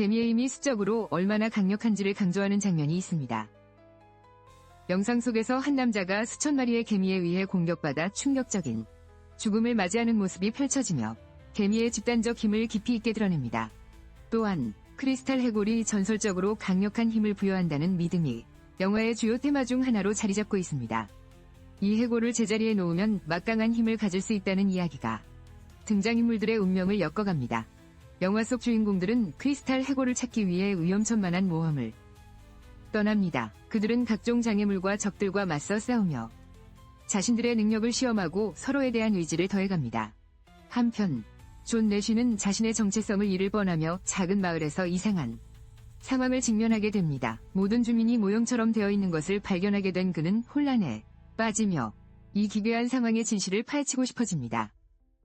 개미의 힘이 수적으로 얼마나 강력한지를 강조하는 장면이 있습니다. 영상 속에서 한 남자가 수천 마리의 개미에 의해 공격받아 충격적인 죽음을 맞이하는 모습이 펼쳐지며 개미의 집단적 힘을 깊이 있게 드러냅니다. 또한 크리스탈 해골이 전설적으로 강력한 힘을 부여한다는 믿음이 영화의 주요 테마 중 하나로 자리 잡고 있습니다. 이 해골을 제자리에 놓으면 막강한 힘을 가질 수 있다는 이야기가 등장인물들의 운명을 엮어갑니다. 영화 속 주인공들은 크리스탈 해골을 찾기 위해 위험천만한 모험을 떠납니다. 그들은 각종 장애물과 적들과 맞서 싸우며 자신들의 능력을 시험하고 서로에 대한 의지를 더해갑니다. 한편 존 내쉬는 자신의 정체성을 잃을 뻔하며 작은 마을에서 이상한 상황을 직면하게 됩니다. 모든 주민이 모형처럼 되어 있는 것을 발견하게 된 그는 혼란에 빠지며 이 기괴한 상황의 진실을 파헤치고 싶어집니다.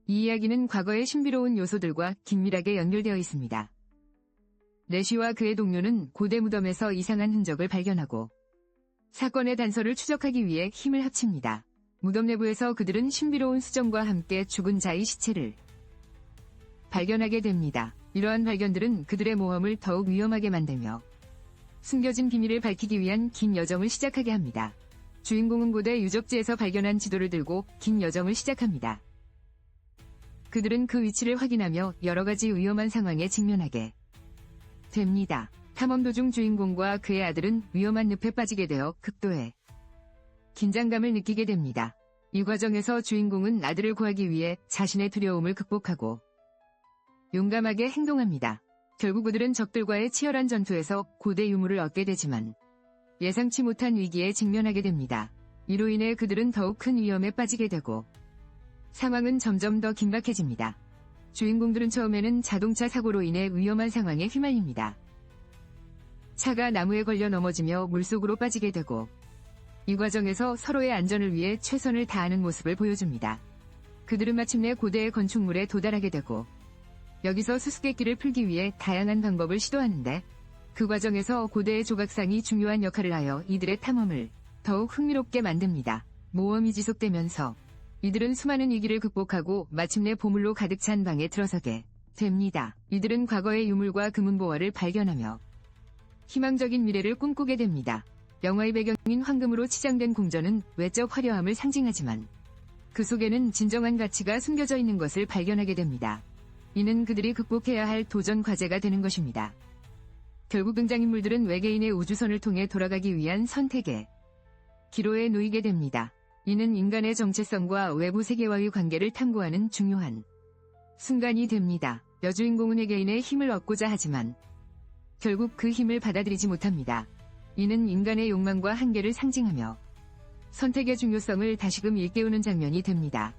이 이야기는 과거의 신비로운 요소들과 긴밀하게 연결되어 있습니다. 내쉬와 그의 동료는 고대 무덤에서 이상한 흔적을 발견하고 사건의 단서를 추적하기 위해 힘을 합칩니다. 무덤 내부에서 그들은 신비로운 수정과 함께 죽은 자의 시체를 발견하게 됩니다. 이러한 발견들은 그들의 모험을 더욱 위험하게 만들며 숨겨진 비밀을 밝히기 위한 긴 여정을 시작하게 합니다. 주인공은 고대 유적지에서 발견한 지도를 들고 긴 여정을 시작합니다. 그들은 그 위치를 확인하며 여러 가지 위험한 상황에 직면하게 됩니다. 탐험 도중 주인공과 그의 아들은 위험한 늪에 빠지게 되어 극도의 긴장감을 느끼게 됩니다. 이 과정에서 주인공은 아들을 구하기 위해 자신의 두려움을 극복하고 용감하게 행동합니다. 결국 그들은 적들과의 치열한 전투에서 고대 유물을 얻게 되지만 예상치 못한 위기에 직면하게 됩니다. 이로 인해 그들은 더욱 큰 위험에 빠지게 되고 상황은 점점 더 긴박해집니다. 주인공들은 처음에는 자동차 사고로 인해 위험한 상황에 휘말립니다. 차가 나무에 걸려 넘어지며 물속으로 빠지게 되고 이 과정에서 서로의 안전을 위해 최선을 다하는 모습을 보여줍니다. 그들은 마침내 고대의 건축물에 도달하게 되고 여기서 수수께끼를 풀기 위해 다양한 방법을 시도하는데 그 과정에서 고대의 조각상이 중요한 역할을 하여 이들의 탐험을 더욱 흥미롭게 만듭니다. 모험이 지속되면서 이들은 수많은 위기를 극복하고 마침내 보물로 가득 찬 방에 들어서게 됩니다. 이들은 과거의 유물과 금은보화를 발견하며 희망적인 미래를 꿈꾸게 됩니다. 영화의 배경인 황금으로 치장된 궁전은 외적 화려함을 상징하지만 그 속에는 진정한 가치가 숨겨져 있는 것을 발견하게 됩니다. 이는 그들이 극복해야 할 도전 과제가 되는 것입니다. 결국 등장인물들은 외계인의 우주선을 통해 돌아가기 위한 선택의 기로에 놓이게 됩니다. 이는 인간의 정체성과 외부 세계와의 관계를 탐구하는 중요한 순간이 됩니다. 여주인공은 외계인의 힘을 얻고자 하지만 결국 그 힘을 받아들이지 못합니다. 이는 인간의 욕망과 한계를 상징하며 선택의 중요성을 다시금 일깨우는 장면이 됩니다.